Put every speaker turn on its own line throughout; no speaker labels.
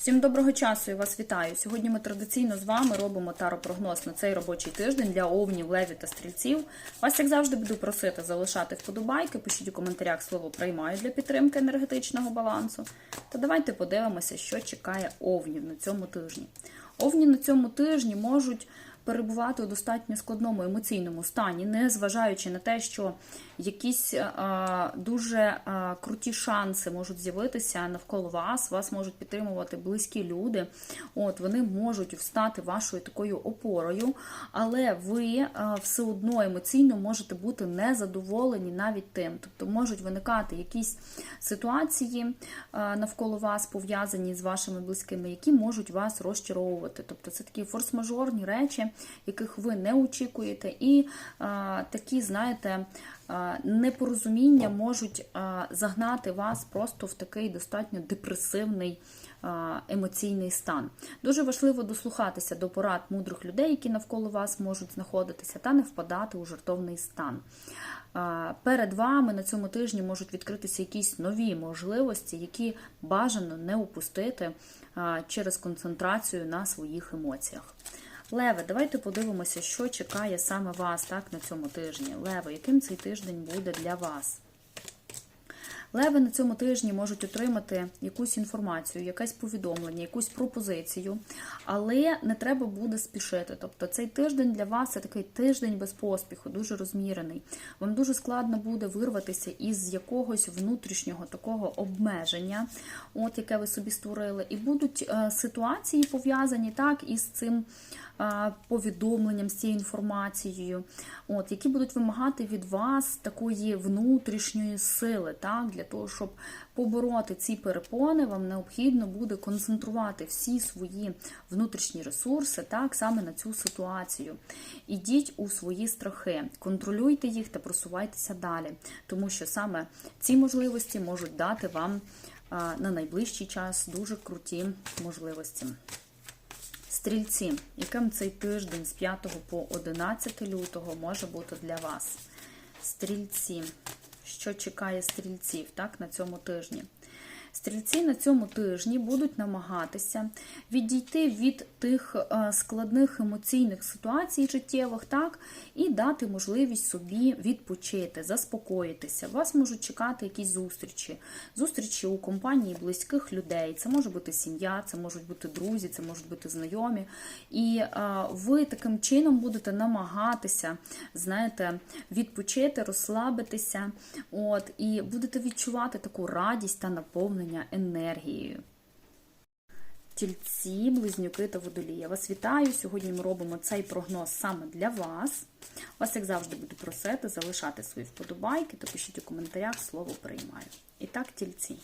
Всім доброго часу, і вас вітаю. Сьогодні ми традиційно з вами робимо таропрогноз на цей робочий тиждень для овнів, леві та стрільців. Вас, як завжди, буду просити залишати вподобайки, пишіть у коментарях слово приймаю для підтримки енергетичного балансу. Та давайте подивимося, що чекає овнів на цьому тижні. Овні на цьому тижні можуть перебувати у достатньо складному емоційному стані, не зважаючи на те, що якісь а, дуже а, круті шанси можуть з'явитися навколо вас, вас можуть підтримувати близькі люди. От вони можуть встати вашою такою опорою, але ви а, все одно емоційно можете бути незадоволені навіть тим. Тобто можуть виникати якісь ситуації а, навколо вас, пов'язані з вашими близькими, які можуть вас розчаровувати. Тобто це такі форс-мажорні речі, яких ви не очікуєте, і а, такі, знаєте, а, непорозуміння можуть а, загнати вас просто в такий достатньо депресивний емоційний стан. Дуже важливо дослухатися до порад мудрих людей, які навколо вас можуть знаходитися, та не впадати у жартовний стан. Перед вами на цьому тижні можуть відкритися якісь нові можливості, які бажано не упустити через концентрацію на своїх емоціях. Леве, давайте подивимося, що чекає саме вас так на цьому тижні. Леве, яким цей тиждень буде для вас? Леви на цьому тижні можуть отримати якусь інформацію, якесь повідомлення, якусь пропозицію, але не треба буде спішити. Тобто цей тиждень для вас це такий тиждень без поспіху, дуже розмірений. Вам дуже складно буде вирватися із якогось внутрішнього такого обмеження, от яке ви собі створили, і будуть е, ситуації пов'язані так із цим повідомленням, з цією інформацією, от, які будуть вимагати від вас такої внутрішньої сили, так, для того, щоб побороти ці перепони, вам необхідно буде концентрувати всі свої внутрішні ресурси так, саме на цю ситуацію. Ідіть у свої страхи, контролюйте їх та просувайтеся далі, тому що саме ці можливості можуть дати вам на найближчий час дуже круті можливості. Стрільці, яким цей тиждень з 5 по 11 лютого може бути для вас? Стрільці, що чекає стрільців так, на цьому тижні? Стрільці на цьому тижні будуть намагатися відійти від тих е, складних емоційних ситуацій життєвих, так, і дати можливість собі відпочити, заспокоїтися. Вас можуть чекати якісь зустрічі, зустрічі у компанії близьких людей. Це може бути сім'я, це можуть бути друзі, це можуть бути знайомі. І е, ви таким чином будете намагатися, знаєте, відпочити, розслабитися, от, і будете відчувати таку радість та наповнення енергією. Тільці, близнюки та водолії. Я вас вітаю. Сьогодні ми робимо цей прогноз саме для вас. Вас, як завжди, буду просити залишати свої вподобайки та пишіть у коментарях слово приймаю. І так, тільці.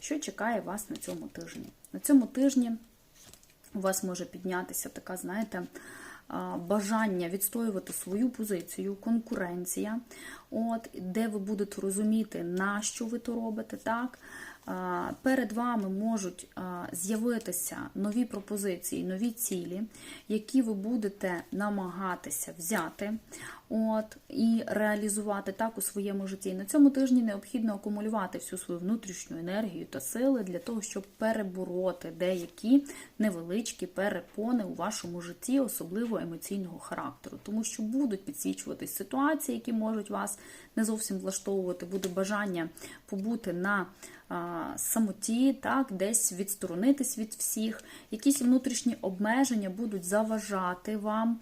Що чекає вас на цьому тижні? На цьому тижні у вас може піднятися така, знаєте, бажання відстоювати свою позицію, конкуренція, от, де ви будете розуміти, на що ви то робите, так? Перед вами можуть з'явитися нові пропозиції, нові цілі, які ви будете намагатися взяти от, і реалізувати так у своєму житті. На цьому тижні необхідно акумулювати всю свою внутрішню енергію та сили для того, щоб перебороти деякі невеличкі перепони у вашому житті, особливо емоційного характеру, тому що будуть підсвічуватись ситуації, які можуть вас не зовсім влаштовувати, буде бажання побути на самоті, так, десь відсторонитись від всіх, якісь внутрішні обмеження будуть заважати вам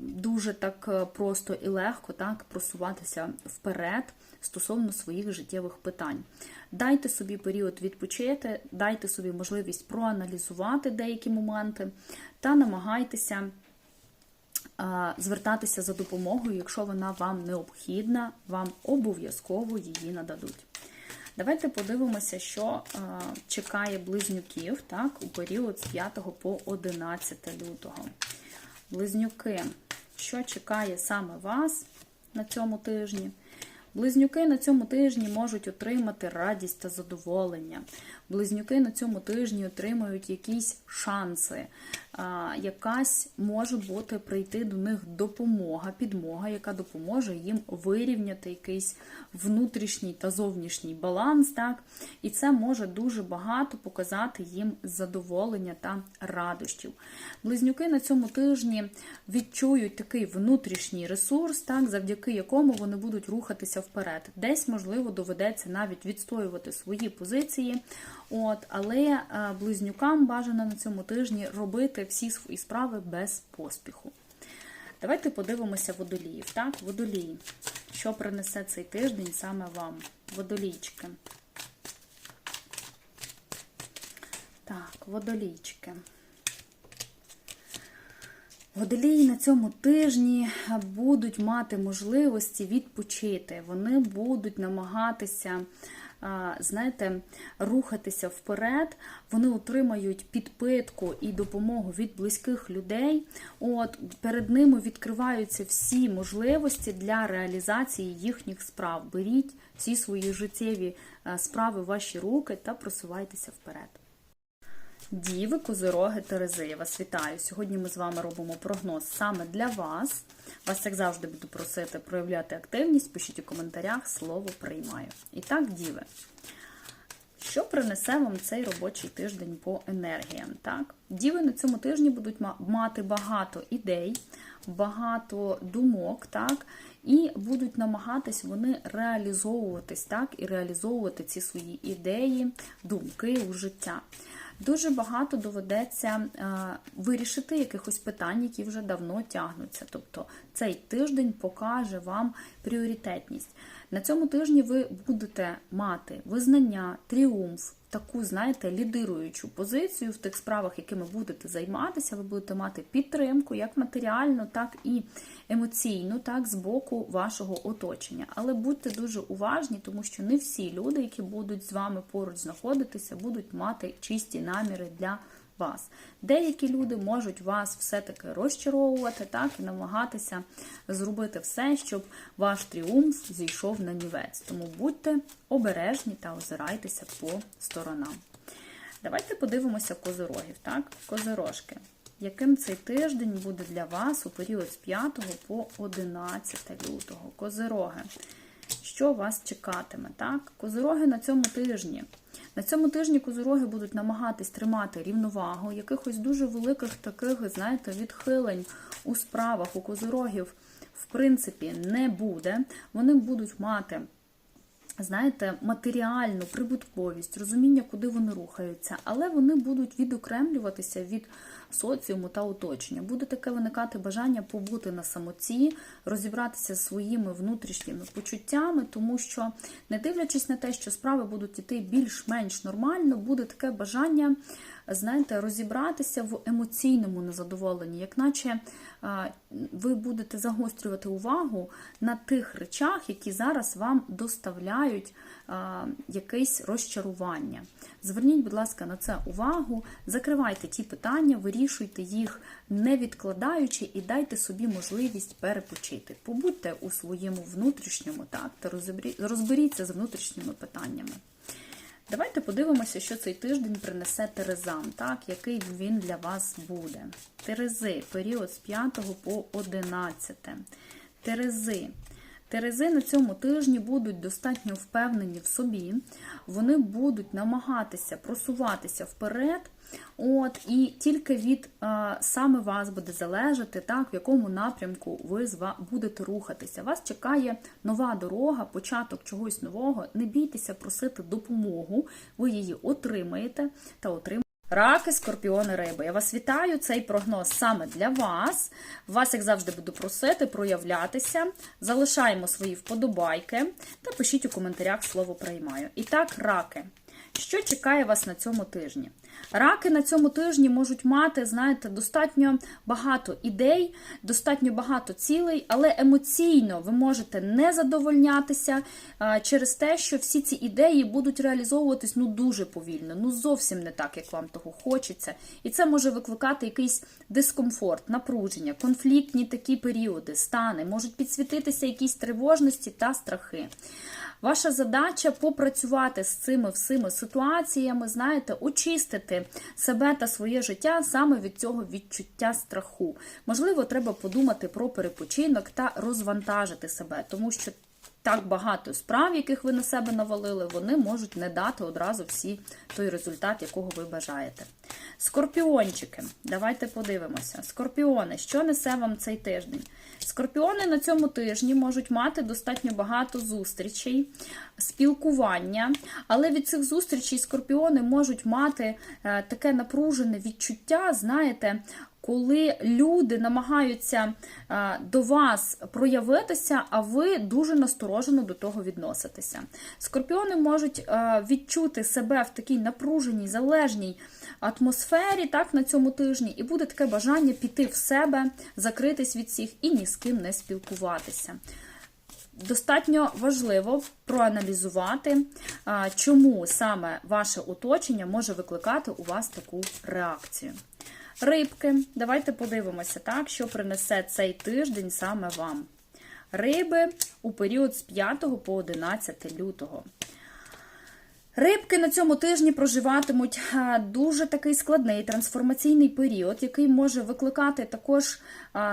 дуже так просто і легко так, просуватися вперед стосовно своїх життєвих питань. Дайте собі період відпочити, дайте собі можливість проаналізувати деякі моменти та намагайтеся. Звертатися за допомогою, якщо вона вам необхідна, вам обов'язково її нададуть. Давайте подивимося, що е, чекає близнюків так, у період з 5 по 11 лютого. Близнюки, що чекає саме вас на цьому тижні? Близнюки на цьому тижні можуть отримати радість та задоволення. Близнюки на цьому тижні отримають якісь шанси. Якась може бути прийти до них допомога, підмога, яка допоможе їм вирівняти якийсь внутрішній та зовнішній баланс. Так? І це може дуже багато показати їм задоволення та радощів. Близнюки на цьому тижні відчують такий внутрішній ресурс, так, завдяки якому вони будуть рухатися вперед. Десь, можливо, доведеться навіть відстоювати свої позиції. От, Але е, близнюкам бажано на цьому тижні робити всі свої справи без поспіху. Давайте подивимося водоліїв. Так, водолії. Що принесе цей тиждень саме вам? Водолійчики. Так, водолійчики. Водолії на цьому тижні будуть мати можливості відпочити. Вони будуть намагатися, знаєте, рухатися вперед. Вони отримають підпитку і допомогу від близьких людей. От перед ними відкриваються всі можливості для реалізації їхніх справ. Беріть всі свої життєві справи в ваші руки та просувайтеся вперед. Діви, козироги, Терези, я вас вітаю. Сьогодні ми з вами робимо прогноз саме для вас. Вас, як завжди, буду просити проявляти активність, пишіть у коментарях, слово приймаю. І так, діви, що принесе вам цей робочий тиждень по енергіям? Так? Діви на цьому тижні будуть мати багато ідей, багато думок, так? І будуть намагатись вони реалізовуватись, так, і реалізовувати ці свої ідеї, думки у життя. Дуже багато доведеться вирішити якихось питань, які вже давно тягнуться. Тобто цей тиждень покаже вам пріоритетність. На цьому тижні ви будете мати визнання, тріумф, таку, знаєте, лідируючу позицію в тих справах, якими будете займатися. Ви будете мати підтримку як матеріальну, так і емоційну, так, з боку вашого оточення. Але будьте дуже уважні, тому що не всі люди, які будуть з вами поруч знаходитися, будуть мати чисті наміри для вас. Деякі люди можуть вас все-таки розчаровувати, так, і намагатися зробити все, щоб ваш тріумф зійшов на нівець. Тому будьте обережні та озирайтеся по сторонам. Давайте подивимося козирогів. так, Козирожки. Яким цей тиждень буде для вас у період з 5 по 11 лютого? Козироги. Що вас чекатиме? так? Козороги на цьому тижні. На цьому тижні козороги будуть намагатись тримати рівновагу, якихось дуже великих таких, знаєте, відхилень у справах у козорогів, в принципі, не буде. Вони будуть мати. Знаєте, матеріальну прибутковість, розуміння, куди вони рухаються, але вони будуть відокремлюватися від соціуму та оточення. Буде таке виникати бажання побути на самоці, розібратися зі своїми внутрішніми почуттями, тому що, не дивлячись на те, що справи будуть іти більш-менш нормально, буде таке бажання, знаєте, розібратися в емоційному незадоволенні, як наче ви будете загострювати увагу на тих речах, які зараз вам доставляють якесь розчарування. Зверніть, будь ласка, на це увагу, закривайте ті питання, вирішуйте їх не відкладаючи, і дайте собі можливість перепочити. Побудьте у своєму внутрішньому так, та розберіться з внутрішніми питаннями. Давайте подивимося, що цей тиждень принесе Терезам, так, який він для вас буде. Терези, період з 5 по 11. Терези. Терези на цьому тижні будуть достатньо впевнені в собі, вони будуть намагатися просуватися вперед. От, І тільки від а, саме вас буде залежати, так, в якому напрямку ви будете рухатися. Вас чекає нова дорога, початок чогось нового. Не бійтеся просити допомогу, ви її отримаєте та отримаєте. Раки, скорпіони, риби. Я вас вітаю. Цей прогноз саме для вас. Вас, як завжди, буду просити проявлятися. Залишаємо свої вподобайки та пишіть у коментарях слово приймаю. І так, раки. Що чекає вас на цьому тижні? Раки на цьому тижні можуть мати, знаєте, достатньо багато ідей, достатньо багато цілей, але емоційно ви можете не задовольнятися а, через те, що всі ці ідеї будуть реалізовуватись ну дуже повільно, ну зовсім не так, як вам того хочеться. І це може викликати якийсь дискомфорт, напруження, конфліктні такі періоди, стани, можуть підсвітитися якісь тривожності та страхи. Ваша задача попрацювати з цими всіми ситуаціями, знаєте, очистити себе та своє життя саме від цього відчуття страху. Можливо, треба подумати про перепочинок та розвантажити себе, тому що так багато справ, яких ви на себе навалили, вони можуть не дати одразу всі той результат, якого ви бажаєте. Скорпіончики, давайте подивимося. Скорпіони, що несе вам цей тиждень? Скорпіони на цьому тижні можуть мати достатньо багато зустрічей, спілкування, але від цих зустрічей скорпіони можуть мати е, таке напружене відчуття, знаєте, коли люди намагаються е, до вас проявитися, а ви дуже насторожено до того відноситеся. Скорпіони можуть е, відчути себе в такій напруженій, залежній атмосфері так, на цьому тижні, і буде таке бажання піти в себе, закритись від всіх і ні з ким не спілкуватися. Достатньо важливо проаналізувати, чому саме ваше оточення може викликати у вас таку реакцію. Рибки, давайте подивимося, так, що принесе цей тиждень саме вам. Риби у період з 5 по 11 лютого. Рибки на цьому тижні проживатимуть дуже такий складний трансформаційний період, який може викликати також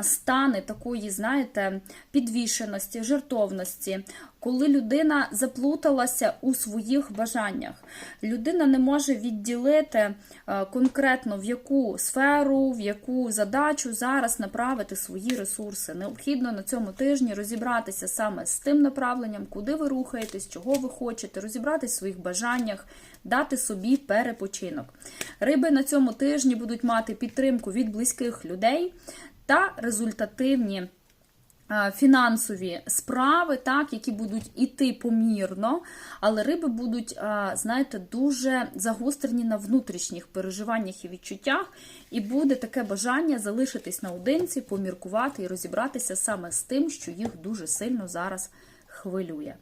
стани такої, знаєте, підвішеності, жертовності, коли людина заплуталася у своїх бажаннях. Людина не може відділити конкретно в яку сферу, в яку задачу зараз направити свої ресурси. Необхідно на цьому тижні розібратися саме з тим направленням, куди ви рухаєтесь, чого ви хочете, розібратися в своїх бажаннях, дати собі перепочинок. Риби на цьому тижні будуть мати підтримку від близьких людей та результативні. Е, Фінансові справи, так, які будуть іти помірно, але риби будуть, е, знаєте, дуже загострені на внутрішніх переживаннях і відчуттях, і буде таке бажання залишитись наодинці, поміркувати і розібратися саме з тим, що їх дуже сильно зараз хвилює.